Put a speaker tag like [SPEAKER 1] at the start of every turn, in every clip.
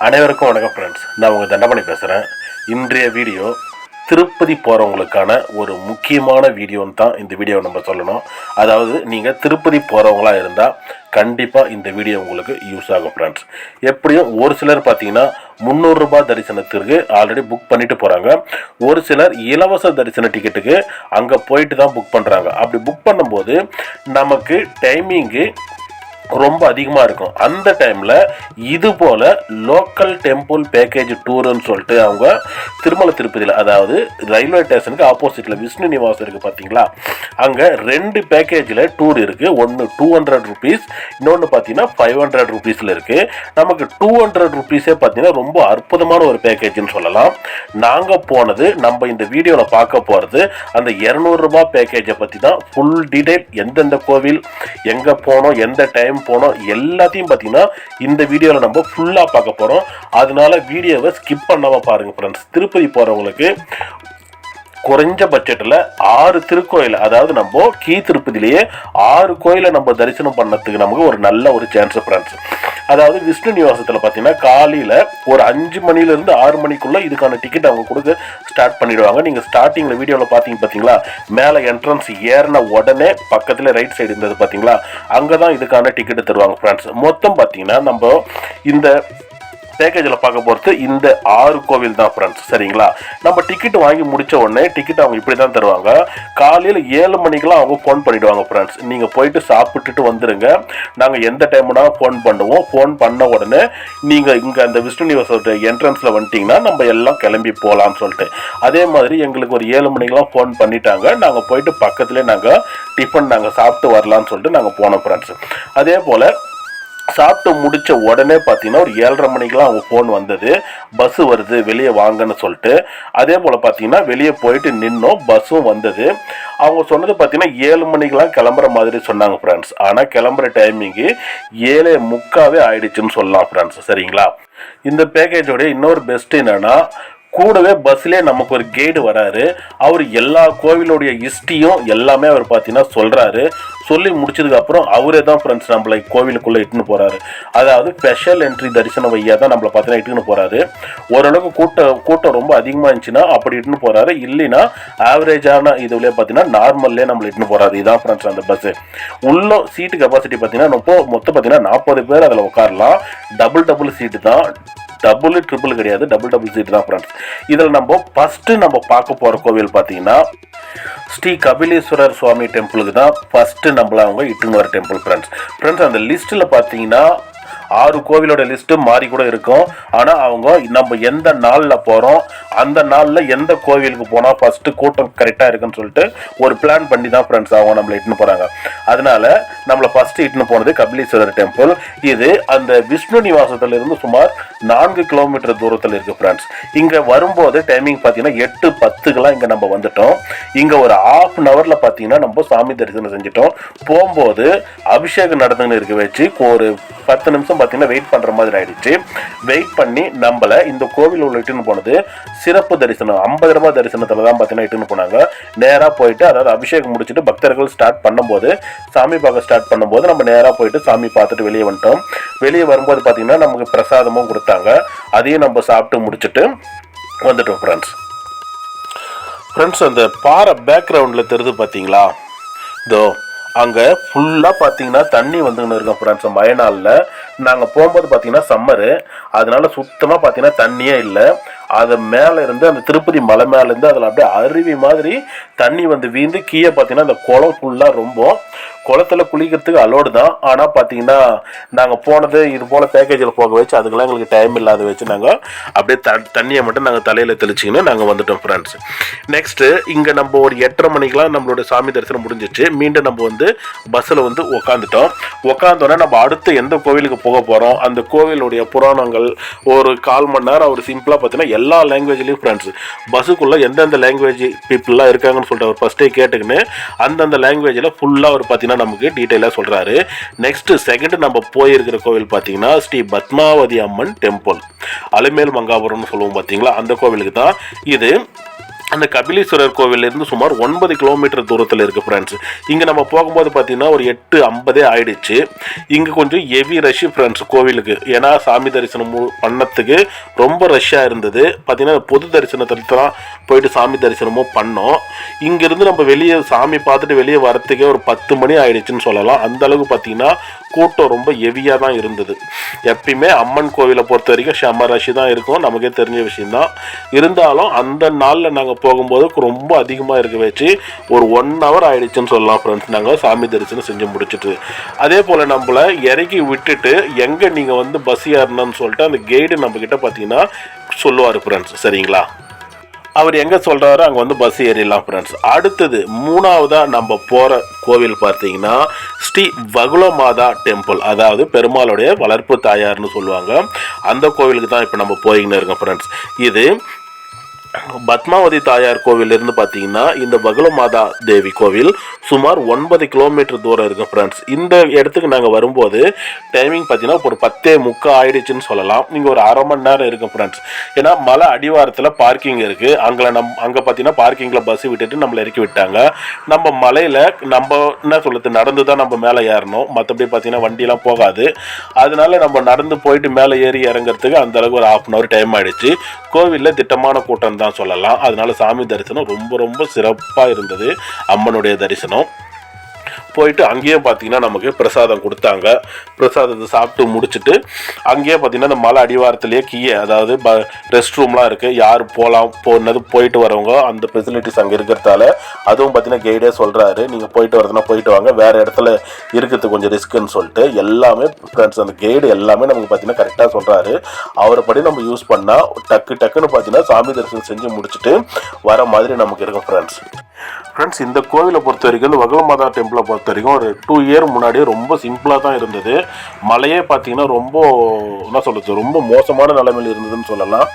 [SPEAKER 1] அனைவருக்கும் வணக்கம் ஃப்ரெண்ட்ஸ் நான் உங்கள் தண்டமணி பேசுகிறேன் இன்றைய வீடியோ திருப்பதி போகிறவங்களுக்கான ஒரு முக்கியமான வீடியோன்னு தான் இந்த வீடியோ நம்ம சொல்லணும். அதாவது நீங்கள் திருப்பதி போகிறவங்களா இருந்தால் கண்டிப்பாக இந்த வீடியோ உங்களுக்கு யூஸ் ஆகும் ஃப்ரெண்ட்ஸ் எப்படியும் ஒரு சிலர் பார்த்தீங்கன்னா முந்நூறுரூபா தரிசனத்திற்கு ஆல்ரெடி புக் பண்ணிட்டு போகிறாங்க ஒரு சிலர் இலவச தரிசன டிக்கெட்டுக்கு அங்கே போயிட்டு தான் புக் பண்ணுறாங்க அப்படி புக் பண்ணும்போது நமக்கு டைமிங்கு ரொம்ப அதிகமாக இருக்கும். அந்த டைமில் இது போல் லோக்கல் டெம்பிள் பேக்கேஜ் டூருன்னு சொல்லிட்டு அவங்க திருமலை திருப்பதியில் அதாவது ரயில்வே ஸ்டேஷனுக்கு ஆப்போசிட்டில் விஷ்ணு நிவாஸ் இருக்குது பார்த்தீங்களா அங்கே ரெண்டு பேக்கேஜில் டூர் இருக்குது ஒன்று டூ ஹண்ட்ரட் ருபீஸ் இன்னொன்று பார்த்தீங்கன்னா ஃபைவ் ஹண்ட்ரட் ருபீஸில் இருக்குது நமக்கு டூ ஹண்ட்ரட் ருபீஸே பார்த்தீங்கன்னா ரொம்ப அற்புதமான ஒரு பேக்கேஜ்னு சொல்லலாம். நாங்கள் போனது நம்ம இந்த வீடியோவில் பார்க்க போகிறது அந்த இரநூறுபா பேக்கேஜை பற்றி தான் ஃபுல் டீட்டெயில் எந்தெந்த கோவில் எங்கே போனோம் எந்த டைம் போனோம். எல்லாத்தையும் பார்த்தீங்கன்னா இந்த வீடியோவில் நம்ம ஃபுல்லாக பார்க்க போகிறோம் அதனால வீடியோவை ஸ்கிப் பண்ணாமல் பாருங்கள் ஃப்ரெண்ட்ஸ் திருப்பதி போகிறவங்களுக்கு குறைஞ்ச பட்ஜெட்டில் ஆறு திருக்கோயில் அதாவது நம்ம கீ திருப்பதியிலேயே ஆறு கோயிலை நம்ம தரிசனம் பண்ணதுக்கு நமக்கு ஒரு நல்ல ஒரு சான்ஸ் ஃப்ரெண்ட்ஸ் அதாவது விஷ்ணு நிவாசத்தில் பார்த்தீங்கன்னா காலையில் ஒரு அஞ்சு மணிலேருந்து ஆறு மணிக்குள்ளே இதுக்கான டிக்கெட் அவங்க கொடுக்க ஸ்டார்ட் பண்ணிடுவாங்க. நீங்கள் ஸ்டார்டிங்கில் வீடியோவில் பார்த்தீங்க பார்த்தீங்களா மேலே என்ட்ரன்ஸ் ஏறின உடனே பக்கத்தில் ரைட் சைடு இருந்தது பார்த்தீங்களா அங்கே தான் இதுக்கான டிக்கெட்டு தருவாங்க ஃப்ரெண்ட்ஸ் மொத்தம் பார்த்தீங்கன்னா நம்ம இந்த பேக்கேஜில் பார்க்க போகிறது இந்த ஆறு கோவில் தான் ஃப்ரெண்ட்ஸ் சரிங்களா? நம்ம டிக்கெட் வாங்கி முடிச்ச உடனே டிக்கெட் அவங்க இப்படி தான் தருவாங்க. காலையில் ஏழு மணிக்கெல்லாம் அவங்க ஃபோன் பண்ணிவிடுவாங்க ஃப்ரெண்ட்ஸ் நீங்கள் போயிட்டு சாப்பிட்டுட்டு வந்துடுங்க நாங்கள் எந்த டைம்னா ஃபோன் பண்ணுவோம். ஃபோன் பண்ண உடனே நீங்கள் இங்கே அந்த விஷ்ணு யூனிவர்சிட்டி என்ட்ரன்ஸில் வந்துட்டிங்கன்னா நம்ம எல்லாம் கிளம்பி போகலான்னு சொல்லிட்டு. அதே மாதிரி எங்களுக்கு ஒரு ஏழு மணிக்கெலாம் ஃபோன் பண்ணிட்டாங்க. நாங்கள் போயிட்டு பக்கத்துலேயே நாங்கள் டிஃபன் நாங்கள் சாப்பிட்டு வரலான்னு சொல்லிட்டு நாங்கள் போனோம் ஃப்ரெண்ட்ஸ் அதே போல் சாப்பிட்டு முடிச்ச உடனே பார்த்தீங்கன்னா ஒரு ஏழரை மணிக்கெலாம் அவங்க ஃபோன் வந்தது. பஸ் வருது வெளியே வாங்கன்னு சொல்லிட்டு. அதே போல் பார்த்தீங்கன்னா வெளியே போயிட்டு நின்னோம் பஸ்ஸும் வந்தது. அவங்க சொன்னது பார்த்தீங்கன்னா ஏழு மணிக்கெலாம் கிளம்புற மாதிரி சொன்னாங்க ஃப்ரெண்ட்ஸ் ஆனால் கிளம்புற டைமிங்கு ஏழே முக்காவே ஆயிடுச்சுன்னு சொல்லலாம் ஃப்ரெண்ட்ஸ் சரிங்களா? இந்த பேக்கேஜோடைய இன்னொரு பெஸ்ட் என்னன்னா கூடவே பஸ்லேயே நமக்கு ஒரு கைடு வராரு. அவர் எல்லா கோவிலுடைய ஹிஸ்ட்ரியும் எல்லாமே அவர் பார்த்தீங்கன்னா சொல்கிறாரு சொல்லி முடிச்சதுக்கப்புறம் அவரே தான் ஃப்ரெண்ட்ஸ் நம்மளை கோவிலுக்குள்ளே இட்டுன்னு போகிறாரு அதாவது ஸ்பெஷல் என்ட்ரி தரிசனம் வையா தான் நம்மளை பார்த்தீங்கன்னா இட்டுன்னு போகிறாரு ஓரளவுக்கு கூட்டம் கூட்டம் ரொம்ப அதிகமாக இருந்துச்சுன்னா அப்படி இட்டுன்னு போகிறாரு இல்லைன்னா ஆவரேஜான இதுலேயே பார்த்தீங்கன்னா நார்மல்லே நம்மளை இட்டுன்னு போகிறாரு இதுதான் ஃப்ரெண்ட்ஸ் அந்த பஸ்ஸு உள்ள சீட்டு கெப்பாசிட்டி பார்த்தீங்கன்னா மொத்தம் மொத்தம் பார்த்தீங்கன்னா நாற்பது பேர் அதில் உட்காரலாம். டபுள் டபுள் சீட்டு தான். டபுள் ட்ரிபிள் கிடையாது. டபுள் டபுள் ஜீரோ தான் ஃப்ரெண்ட்ஸ் இதில் நம்ம ஃபஸ்ட்டு நம்ம பார்க்க போகிற கோவில் பார்த்தீங்கன்னா ஸ்ரீ கபிலேஸ்வரர் சுவாமி டெம்பிளுக்கு தான் ஃபஸ்ட்டு நம்மள அவங்க இட்டுன்னு வர டெம்பிள் ஃப்ரெண்ட்ஸ் ஃப்ரெண்ட்ஸ் அந்த லிஸ்ட்டில் பார்த்தீங்கன்னா ஆறு கோவிலோட லிஸ்ட்டு மாறி கூட இருக்கும். ஆனால் அவங்க நம்ம எந்த நாளில் போகிறோம் அந்த நாளில் எந்த கோவிலுக்கு போனால் ஃபஸ்ட்டு கூட்டம் கரெக்டாக இருக்குன்னு சொல்லிட்டு ஒரு பிளான் பண்ணி தான் ஃப்ரெண்ட்ஸ் அவங்க நம்மளை இட்டுன்னு போகிறாங்க அதனால நம்மளை ஃபஸ்ட்டு இட்டுன்னு போனது கபிலீஸ்வரர் டெம்பிள் இது அந்த விஷ்ணு நிவாசத்திலிருந்து சுமார் நான்கு கிலோமீட்டர் தூரத்தில் இருக்குது ஃப்ரெண்ட்ஸ் இங்கே வரும்போது டைமிங் பார்த்தீங்கன்னா எட்டு பத்துக்கெல்லாம் இங்கே நம்ம வந்துட்டோம். இங்கே ஒரு ஆஃப் அன் ஹவரில் பார்த்தீங்கன்னா நம்ம சாமி தரிசனம் செஞ்சிட்டோம். போகும்போது அபிஷேகம் நடந்துன்னு இருக்க வச்சு ஒரு பத்து நிமிஷம் பார்த்தீங்கன்னா வெயிட் பண்ணுற மாதிரி ஆயிடுச்சு. வெயிட் பண்ணி நம்மளை இந்த கோவில் உள்ள இட்டுன்னு போனது சிறப்பு தரிசனம். ஐம்பது ரூபாய் தரிசனத்தில் தான் பார்த்தீங்கன்னா இட்டுன்னு போனாங்க. நேராக போயிட்டு அதாவது அபிஷேகம் முடிச்சுட்டு பக்தர்கள் ஸ்டார்ட் பண்ணும்போது சாமி பார்க்க ஸ்டார்ட் பண்ணும்போது நம்ம நேராக போயிட்டு சாமி பார்த்துட்டு வெளியே வந்துட்டோம். வெளியே வரும்போது பார்த்தீங்கன்னா நமக்கு பிரசாதமும் கொடுத்தாங்க. அதையும் நம்ம சாப்பிட்டு முடிச்சுட்டு வந்துட்டோம் ஃப்ரெண்ட்ஸ் ஃப்ரெண்ட்ஸ் அந்த பாறை பேக்ரவுண்டில் தெரிது பார்த்தீங்களா? இதோ அங்கே ஃபுல்லாக பார்த்தீங்கன்னா தண்ணி வந்துங்கன்னு இருக்கும் ஃப்ரெண்ட்ஸ் மழை நாங்கள் போகும்போது பார்த்தீங்கன்னா சம்மரு அதனால சுத்தமாக பார்த்தீங்கன்னா தண்ணியே இல்லை. அது மேலே இருந்து அந்த திருப்பதி மலை மேலேருந்து அதில் அப்படியே அருவி மாதிரி தண்ணி வந்து வீந்து கீழே பார்த்தீங்கன்னா அந்த குளம் ஃபுல்லாக ரொம்ப. குளத்துல குளிக்கிறதுக்கு அலோடு தான். ஆனால் பார்த்தீங்கன்னா நாங்கள் போனது இது போல் பேக்கேஜில் போக வச்சு அதுக்கெல்லாம் எங்களுக்கு டைம் இல்லாத வச்சு நாங்கள் அப்படியே த தண்ணியை மட்டும் நாங்கள் தலையில் தெளிச்சிக்கின்னு நாங்கள் வந்துட்டோம் ஃப்ரெண்ட்ஸ் நெக்ஸ்ட்டு இங்கே நம்ம ஒரு எட்டரை மணிக்கெலாம் நம்மளோட சாமி தரிசனம் முடிஞ்சிச்சு. மீண்டும் நம்ம வந்து பஸ்ஸில் வந்து உக்காந்துட்டோம். உக்காந்தோன்னே நம்ம அடுத்து எந்த கோவிலுக்கு போக போகிறோம் அந்த கோவிலுடைய புராணங்கள் ஒரு கால் மணி நேரம் அவர் சிம்பிளாக பார்த்தீங்கன்னா எல்லா லாங்குவேஜ்லேயும் ஃப்ரெண்ட்ஸ் பஸ்ஸுக்குள்ளே எந்தெந்த லாங்குவேஜ் பீப்புளெலாம் இருக்காங்கன்னு சொல்லிட்டு அவர் ஃபஸ்ட்டே கேட்டுக்கின்னு அந்தந்த லாங்குவேஜில் ஃபுல்லாக அவர் பார்த்தீங்கன்னா நமக்கு டீட்டெயிலாக சொல்கிறாரு நெக்ஸ்ட்டு செகண்ட் நம்ம போயிருக்கிற கோவில் பார்த்தீங்கன்னா ஸ்ரீ பத்மாவதி அம்மன் டெம்பிள் அலைமேல் மங்காபுரம்னு சொல்லுவோம் பார்த்தீங்களா? அந்த கோவிலுக்கு தான் இது அந்த கபிலீஸ்வரர் கோவிலேருந்து சுமார் ஒன்பது கிலோமீட்டர் தூரத்தில் இருக்குது ஃப்ரெண்ட்ஸ் இங்கே நம்ம போகும்போது பார்த்தீங்கன்னா ஒரு எட்டு ஐம்பதே ஆயிடுச்சு. இங்கே கொஞ்சம் ஹெவி ரஷ் ஃப்ரெண்ட்ஸ் கோவிலுக்கு. ஏன்னா சாமி தரிசனம் பண்ணத்துக்கு ரொம்ப ரஷ்ஷாக இருந்தது. பார்த்தீங்கன்னா பொது தரிசனத்தில் தான் போயிட்டு சாமி தரிசனமும் பண்ணோம். இங்கேருந்து நம்ம வெளியே சாமி பார்த்துட்டு வெளியே வரத்துக்கே ஒரு பத்து மணி ஆயிடுச்சுன்னு சொல்லலாம். அந்த அளவுக்கு பார்த்தீங்கன்னா கூட்டம் ரொம்ப ஹெவியாக தான் இருந்தது. எப்பயுமே அம்மன் கோவிலை பொறுத்த வரைக்கும் செம்ம ரஷ் தான் இருக்கும். நமக்கே தெரிஞ்ச விஷயம்தான். இருந்தாலும் அந்த நாளில் நாங்கள் போகும்போது ரொம்ப அதிகமாக இருக்க வச்சு ஒரு ஒன் ஹவர் ஆயிடுச்சுன்னு சொல்லலாம் ஃப்ரெண்ட்ஸ் நாங்கள் சாமி தரிசனம் செஞ்சு முடிச்சிட்டு. அதே போல் நம்மள இறக்கி விட்டுட்டு எங்கே நீங்கள் வந்து பஸ் ஏறணும்னு சொல்லிட்டு அந்த கைடு நம்மக்கிட்ட பார்த்தீங்கன்னா சொல்லுவார் ஃப்ரெண்ட்ஸ் சரிங்களா? அவர் எங்கே சொல்கிறாரோ அங்கே வந்து பஸ் ஏறிடலாம் ஃப்ரெண்ட்ஸ் அடுத்தது மூணாவதாக நம்ம போகிற கோவில் பார்த்தீங்கன்னா ஸ்ரீ வகுலமாதா டெம்பிள் அதாவது பெருமாளுடைய வளர்ப்பு தாயார்னு சொல்லுவாங்க. அந்த கோவிலுக்கு தான் இப்போ நம்ம போயின்னு இருக்கோம் ஃப்ரெண்ட்ஸ் இது பத்மாவதி தாயார் கோவிலிருந்து பார்த்தீங்கன்னா இந்த பகலமாதா தேவி கோவில் சுமார் ஒன்பது கிலோமீட்டர் தூரம் இருக்குது ஃப்ரெண்ட்ஸ் இந்த இடத்துக்கு நாங்கள் வரும்போது டைமிங் பார்த்தீங்கன்னா ஒரு பத்தே முக்கா ஆயிடுச்சுன்னு சொல்லலாம். நீங்கள் ஒரு அரை மணி நேரம் இருக்கும் ஃப்ரெண்ட்ஸ் ஏன்னா மலை அடிவாரத்தில் பார்க்கிங் இருக்குது அங்கே நம் அங்கே பார்த்தீங்கன்னா பார்க்கிங்கில் பஸ் விட்டுட்டு நம்மளை இறக்கி விட்டாங்க. நம்ம மலையில் நம்ம என்ன சொல்லுது நடந்து தான் நம்ம மேலே ஏறணும். மற்றபடி பார்த்தீங்கன்னா வண்டியெலாம் போகாது. அதனால நம்ம நடந்து போயிட்டு மேலே ஏறி இறங்குறதுக்கு அந்தளவுக்கு ஒரு ஹாஃப் அன் ஹவர் டைம் ஆகிடுச்சு கோவிலில் திட்டமான கூட்டம் தான். சொல்லலாம். அதனால சாமி தரிசனம் ரொம்ப ரொம்ப சிறப்பாக இருந்தது. அம்மனுடைய தரிசனம். போயிட்டு அங்கேயே பார்த்தீங்கன்னா நமக்கு பிரசாதம் கொடுத்தாங்க. பிரசாதத்தை சாப்பிட்டு முடிச்சுட்டு அங்கேயே பார்த்தீங்கன்னா இந்த மலை அடிவாரத்திலேயே கீழே அதாவது ப ரெஸ்ட் ரூம்லாம் இருக்குது யார் போகலாம் போனது போயிட்டு வரவங்க அந்த ஃபெசிலிட்டிஸ் அங்கே இருக்கிறதால அதுவும் பார்த்தீங்கன்னா கைடே சொல்கிறாரு நீங்கள் போயிட்டு வரதுனா போயிட்டு வாங்க. வேறு இடத்துல இருக்கிறது கொஞ்சம் ரிஸ்க்குன்னு சொல்லிட்டு எல்லாமே ஃப்ரெண்ட்ஸ் அந்த கைடு எல்லாமே நமக்கு பார்த்தீங்கன்னா கரெக்டாக சொல்கிறாரு அவரை படி நம்ம யூஸ் பண்ணால் டக்கு டக்குன்னு பார்த்தீங்கன்னா சாமி தரிசனம் செஞ்சு முடிச்சுட்டு வர மாதிரி நமக்கு இருக்கும் ஃப்ரெண்ட்ஸ் ஃப்ரெண்ட்ஸ் இந்த கோவிலை பொறுத்த வரைக்கும் இந்த வகுலமாதா டெம்பிளை பொறுத்த வரைக்கும் ஒரு டூ இயர் முன்னாடியே ரொம்ப சிம்பிளாக தான் இருந்தது. மலையே பார்த்தீங்கன்னா ரொம்ப என்ன சொல்கிறது ரொம்ப மோசமான நிலைமையில் இருந்ததுன்னு சொல்லலாம்.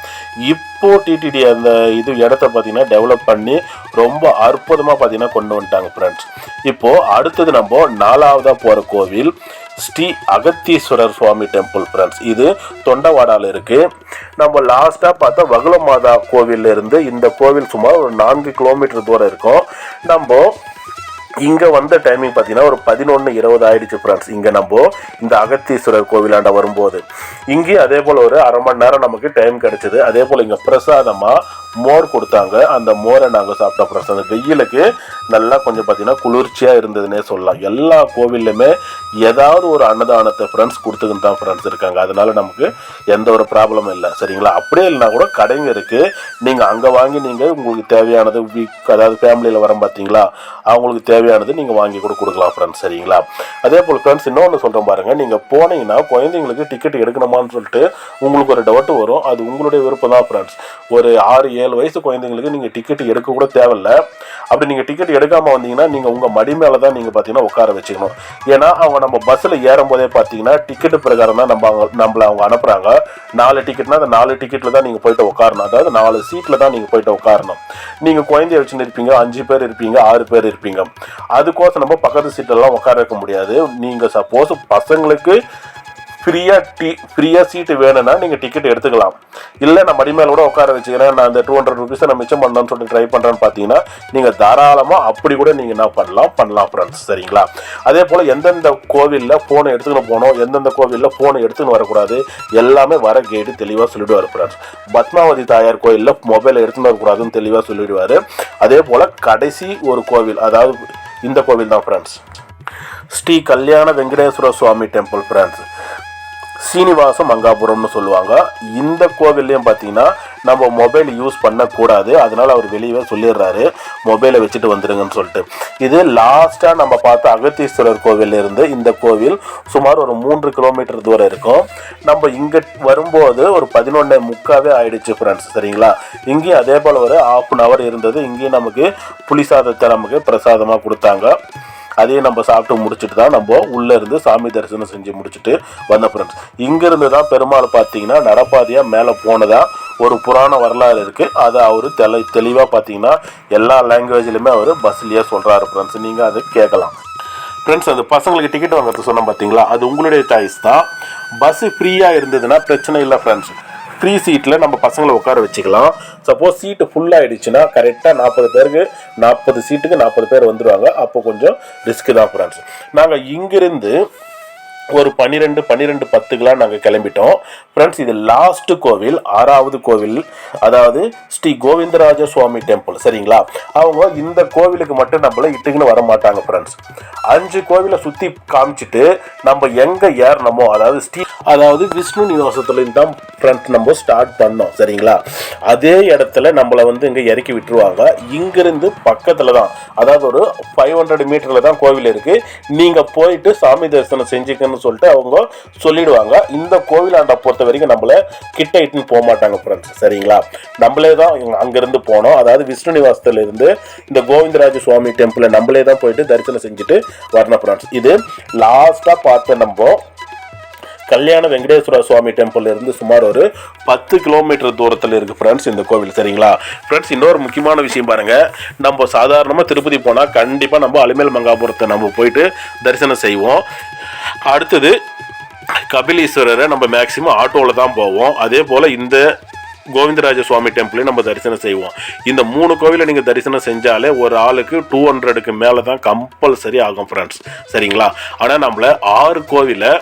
[SPEAKER 1] இப்போது டிடிடி அந்த இது இடத்த பார்த்தீங்கன்னா டெவலப் பண்ணி ரொம்ப அற்புதமாக பார்த்தீங்கன்னா கொண்டு வந்துட்டாங்க ஃப்ரெண்ட்ஸ் இப்போது அடுத்தது நம்ம நாலாவதாக போகிற கோவில் ஸ்ரீ அகத்தீஸ்வரர் சுவாமி டெம்பிள் ஃப்ரெண்ட்ஸ் இது தொண்டவாடாவில் இருக்குது நம்ம லாஸ்ட்டாக பார்த்தா வகுல மாதா கோவிலிருந்து இந்த கோவில் சுமார் ஒரு நான்கு கிலோமீட்டர் தூரம் இருக்கும். நம்ம இங்கே வந்த டைமிங் பார்த்தீங்கன்னா ஒரு பதினொன்று இருபது ஆயிடுச்சு ஃப்ரெண்ட்ஸ் இங்கே நம்ம இந்த அகத்தீஸ்வரர் கோவிலாண்ட வரும்போது. இங்கேயும் அதே போல் ஒரு அரை மணி நேரம் நமக்கு டைம் கிடைச்சது. அதே போல் இங்கே பிரசாதமாக மோர் கொடுத்தாங்க. அந்த மோரை நாங்கள் சாப்பிட்ட ஃப்ரெண்ட்ஸ் அந்த வெயிலுக்கு நல்லா கொஞ்சம் பார்த்தீங்கன்னா குளிர்ச்சியாக இருந்ததுன்னே சொல்லலாம். எல்லா கோவில்லையுமே ஏதாவது ஒரு அன்னதானத்தை ஃப்ரெண்ட்ஸ் கொடுத்துக்கிட்டு தான் ஃப்ரெண்ட்ஸ் இருக்காங்க. அதனால நமக்கு எந்த ஒரு ப்ராப்ளமும் இல்லை. சரிங்களா? அப்படியே இல்லைனா கூட கடைங்க இருக்குது நீங்கள் அங்கே வாங்கி நீங்கள் உங்களுக்கு தேவையானது வீக் அதாவது ஃபேமிலியில் வரோம் பார்த்தீங்களா அவங்களுக்கு தேவையானது நீங்கள் வாங்கி கூட கொடுக்கலாம் ஃப்ரெண்ட்ஸ் சரிங்களா? அதே போல் ஃப்ரெண்ட்ஸ் இன்னொன்று சொல்கிறேன் பாருங்கள் நீங்கள் போனீங்கன்னா குழந்தைங்களுக்கு டிக்கெட் எடுக்கணுமான்னு சொல்லிட்டு உங்களுக்கு ஒரு டவுட் வரும். அது உங்களுடைய விருப்பம் தான் ஃப்ரெண்ட்ஸ் ஒரு ஆறு ஏழு ஏழு வயசு குழந்தைங்களுக்கு நீங்கள் டிக்கெட் எடுக்க கூட தேவையில்ல. அப்படி நீங்கள் டிக்கெட் எடுக்காமல் வந்தீங்கன்னா நீங்கள் உங்கள் மடி மேலே தான் நீங்கள் பார்த்தீங்கன்னா உட்கார வச்சுக்கணும். ஏன்னா அவங்க நம்ம பஸ்ஸில் ஏறும்போதே பார்த்தீங்கன்னா டிக்கெட் பிரகாரம் தான் நம்ம அவங்க நம்மளை அவங்க அனுப்புகிறாங்க நாலு டிக்கெட்னா அந்த நாலு டிக்கெட்டில் தான் நீங்கள் போயிட்டு உட்காரணும். அதாவது நாலு சீட்டில் தான் நீங்கள் போயிட்டு உட்காரணும். நீங்கள் குழந்தைய வச்சுன்னு இருப்பீங்க அஞ்சு பேர் இருப்பீங்க ஆறு பேர் இருப்பீங்க. அதுக்கோசம் நம்ம பக்கத்து சீட்டெல்லாம் உட்கார வைக்க முடியாது. நீங்கள் சப்போஸ் பசங்களுக்கு ஃப்ரீயாக டி ஃப்ரீயாக சீட்டு வேணும்னா நீங்கள் டிக்கெட் எடுத்துக்கலாம். இல்லை நான் மடி கூட உட்கார வச்சுக்கிறேன். நான் அந்த டூ ஹண்ட்ரட் ருபீஸை நான் மிச்சம் பண்ணலாம்னு சொல்லிட்டு ட்ரை பண்ணுறேன்னு பார்த்தீங்கன்னா நீங்கள் தாராளமாக அப்படி கூட நீங்கள் என்ன பண்ணலாம் பண்ணலாம் ஃப்ரெண்ட்ஸ் சரிங்களா? அதே போல் எந்தெந்த கோவிலில் ஃபோனை எடுத்துக்கணும் போகணும் எந்தெந்த கோவிலில் ஃபோனை எடுத்துன்னு வரக்கூடாது எல்லாமே வர கேட்டு தெளிவாக சொல்லிடுவார் ஃப்ரெண்ட்ஸ் பத்மாவதி தாயார் கோயிலில் மொபைலை எடுத்துன்னு வரக்கூடாதுன்னு தெளிவாக சொல்லிவிடுவார் அதே போல் கடைசி ஒரு கோவில் அதாவது இந்த கோவில் தான் friends Sri Kalyana Venkateswara Swamy temple friends Srinivasa மங்காபுரம்னு சொல்லுவாங்க. இந்த கோவில்லையும் பார்த்தீங்கன்னா நம்ம மொபைல் யூஸ் பண்ணக்கூடாது. அதனால் அவர் வெளியவே சொல்லிடுறாரு. மொபைலை வச்சுட்டு வந்துடுங்கன்னு சொல்லிட்டு. இது லாஸ்ட்டாக நம்ம பார்த்த அகத்தீஸ்வரர் கோவிலிருந்து இந்த கோவில் சுமார் ஒரு மூன்று கிலோமீட்டர் தூரம் இருக்கும். நம்ம இங்கே வரும்போது ஒரு பதினொன்னே முக்காவே ஆயிடுச்சு ஃப்ரெண்ட்ஸ் சரிங்களா? இங்கேயும் அதே போல் ஒரு ஆஃப் அன் ஹவர் இருந்தது. இங்கேயும் நமக்கு புளிசாதத்தை நமக்கு பிரசாதமாக கொடுத்தாங்க. அதையும் நம்ம சாப்பிட்டு முடிச்சுட்டு தான் நம்ம உள்ளே இருந்து சாமி தரிசனம் செஞ்சு முடிச்சுட்டு வந்த ஃப்ரெண்ட்ஸ் இங்கேருந்து தான் பெருமாள் பார்த்தீங்கன்னா நடப்பாதையாக மேலே போனதாக ஒரு புராண வரலாறு இருக்குது அதை அவர் தெளி தெளிவாக பார்த்தீங்கன்னா எல்லா லாங்குவேஜ்லையுமே அவர் பஸ்லேயே சொல்கிறாரு ஃப்ரெண்ட்ஸ் நீங்கள் அதை கேட்கலாம். ஃப்ரெண்ட்ஸ் அது பசங்களுக்கு டிக்கெட் வாங்குறது சொன்னோம் பார்த்தீங்களா? அது உங்களுடைய சாய்ஸ் தான். பஸ்ஸு ஃப்ரீயாக இருந்ததுன்னா பிரச்சனை இல்லை ஃப்ரெண்ட்ஸ் த்ரீ சீட்டில் நம்ம பசங்களை உட்கார வச்சுக்கலாம். சப்போஸ் சீட்டு ஃபுல்லாகிடுச்சுன்னா கரெக்டாக நாற்பது பேருக்கு நாற்பது சீட்டுக்கு நாற்பது பேர் வந்துடுவாங்க அப்போ கொஞ்சம் ரிஸ்க்கு தான் ஃப்ரெண்ட்ஸ் நாங்கள் இங்கிருந்து ஒரு பன்னிரெண்டு பன்னிரெண்டு பத்துக்கெலாம் நாங்கள் கிளம்பிட்டோம். ஃப்ரெண்ட்ஸ் இது லாஸ்ட்டு கோவில் ஆறாவது கோவில் அதாவது ஸ்ரீ கோவிந்தராஜ சுவாமி டெம்பிள் சரிங்களா? அவங்க இந்த கோவிலுக்கு மட்டும் நம்மள இட்டுக்குன்னு வர மாட்டாங்க ஃப்ரெண்ட்ஸ் அஞ்சு கோவிலை சுற்றி காமிச்சிட்டு நம்ம எங்கே ஏறணுமோ அதாவது ஸ்ரீ அதாவது விஷ்ணு நிவாசத்துலேருந்து தான் ஃப்ரெண்ட்ஸ் நம்ம ஸ்டார்ட் பண்ணோம் சரிங்களா? அதே இடத்துல நம்மளை வந்து இங்கே இறக்கி விட்டுருவாங்க. இங்கிருந்து பக்கத்தில் தான் அதாவது ஒரு ஃபைவ் ஹண்ட்ரட் மீட்டரில் தான் கோவில் இருக்குது நீங்கள் போயிட்டு சாமி தரிசனம் செஞ்சுக்கன்னு சொல்லிட்டு அவங்க சொல்லிடுவாங்க. இந்த கோவிலாண்டை பொறுத்த வரைக்கும் நம்மள கிட்ட இட்டுன்னு போக மாட்டாங்க ஃப்ரெண்ட்ஸ் சரிங்களா? நம்மளே தான் அங்கேருந்து அங்கிருந்து போனோம் அதாவது விஷ்ணு நிவாசத்துலேருந்து இந்த கோவிந்தராஜ சுவாமி டெம்பிளை நம்மளே தான் போயிட்டு தரிசனம் செஞ்சுட்டு வரணும் ஃப்ரெண்ட்ஸ் இது லாஸ்ட்டாக பார்த்த நம்ம கல்யாண வெங்கடேஸ்வர சுவாமி டெம்பிள் இருந்து சுமார் ஒரு பத்து கிலோமீட்டர் தூரத்தில் இருக்கு ஃப்ரெண்ட்ஸ் இந்த கோவில் சரிங்களா? ஃப்ரெண்ட்ஸ் இன்னொரு முக்கியமான விஷயம் பாருங்க. நம்ம சாதாரணமாக திருப்பதி போனால் கண்டிப்பாக நம்ம அலிமேல் மங்காபுரத்தை நம்ம போயிட்டு தரிசனம் செய்வோம். அடுத்தது கபிலீஸ்வரரை நம்ம மேக்சிமம் ஆட்டோவில் தான் போவோம். அதே போல் இந்த கோவிந்தராஜ சுவாமி டெம்பிளையும் நம்ம தரிசனம் செய்வோம். இந்த மூணு கோவிலை நீங்கள் தரிசனம் செஞ்சாலே ஒரு ஆளுக்கு டூ ஹண்ட்ரடுக்கு மேலே தான் கம்பல்சரி ஆகும் ஃப்ரெண்ட்ஸ் சரிங்களா? ஆனால் நம்மளை ஆறு கோவிலை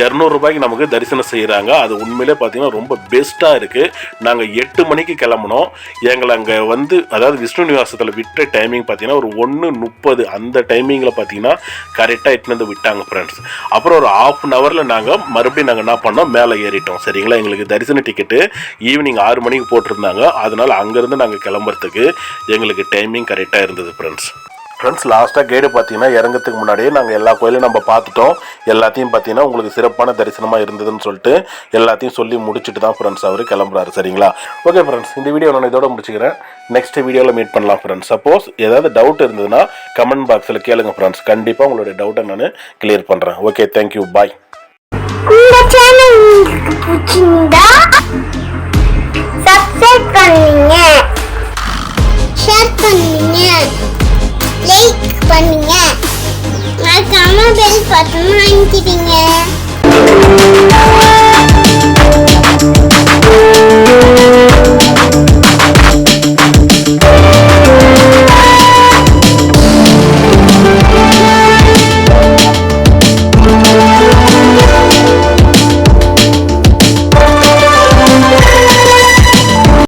[SPEAKER 1] இரநூறுபாய்க்கு நமக்கு தரிசனம் செய்கிறாங்க அது உண்மையிலே பார்த்தீங்கன்னா ரொம்ப பெஸ்ட்டாக இருக்குது நாங்கள் எட்டு மணிக்கு கிளம்புனோம். எங்களை அங்கே வந்து அதாவது விஷ்ணு நிவாசத்தில் விட்ட டைமிங் பார்த்தீங்கன்னா ஒரு ஒன்று முப்பது. அந்த டைமிங்கில் பார்த்தீங்கன்னா கரெக்டாக இட்டுன்னு வந்து விட்டாங்க ஃப்ரெண்ட்ஸ் அப்புறம் ஒரு ஆஃப் அன் ஹவரில் நாங்கள் மறுபடியும் நாங்கள் என்ன பண்ணோம்? மேலே ஏறிட்டோம். சரிங்களா? எங்களுக்கு தரிசன டிக்கெட்டு ஈவினிங் ஆறு மணிக்கு போட்டிருந்தாங்க. அதனால் அங்கேருந்து நாங்கள் கிளம்புறதுக்கு எங்களுக்கு டைமிங் கரெக்டாக இருந்தது ஃப்ரெண்ட்ஸ் ஃப்ரெண்ட்ஸ் லாஸ்ட்டாக கைடு பார்த்தீங்கன்னா இறங்கிறதுக்கு முன்னாடியே நாங்கள் எல்லா கோயிலையும் நம்ம பார்த்துட்டோம். எல்லாத்தையும் பார்த்தீங்கன்னா உங்களுக்கு சிறப்பான தரிசனமாக இருந்ததுன்னு சொல்லிட்டு எல்லாத்தையும் சொல்லி முடிச்சுட்டு தான் ஃப்ரெண்ட்ஸ் அவர் கிளம்புறாரு சரிங்களா? ஓகே ஃப்ரெண்ட்ஸ் இந்த வீடியோ நான் இதோட முடிச்சுக்கிறேன். நெக்ஸ்ட் வீடியோவில் மீட் பண்ணலாம் ஃப்ரெண்ட்ஸ் சப்போஸ் ஏதாவது டவுட் இருந்ததுன்னா கமெண்ட் பாக்ஸில் கேளுங்க ஃப்ரெண்ட்ஸ் கண்டிப்பாக உங்களுடைய டவுட்டை நான் கிளியர் பண்ணுறேன் ஓகே தேங்க்யூ பாய்
[SPEAKER 2] இந்த சேனல் உங்களுக்கு பிடிச்சிருந்தா சப்ஸ்கிரைப் பண்ணுங்க. ஷேர் பண்ணுங்க. லைக் பண்ணுங்க. மறக்காம பெல் பட்டன் அழுத்திடுங்க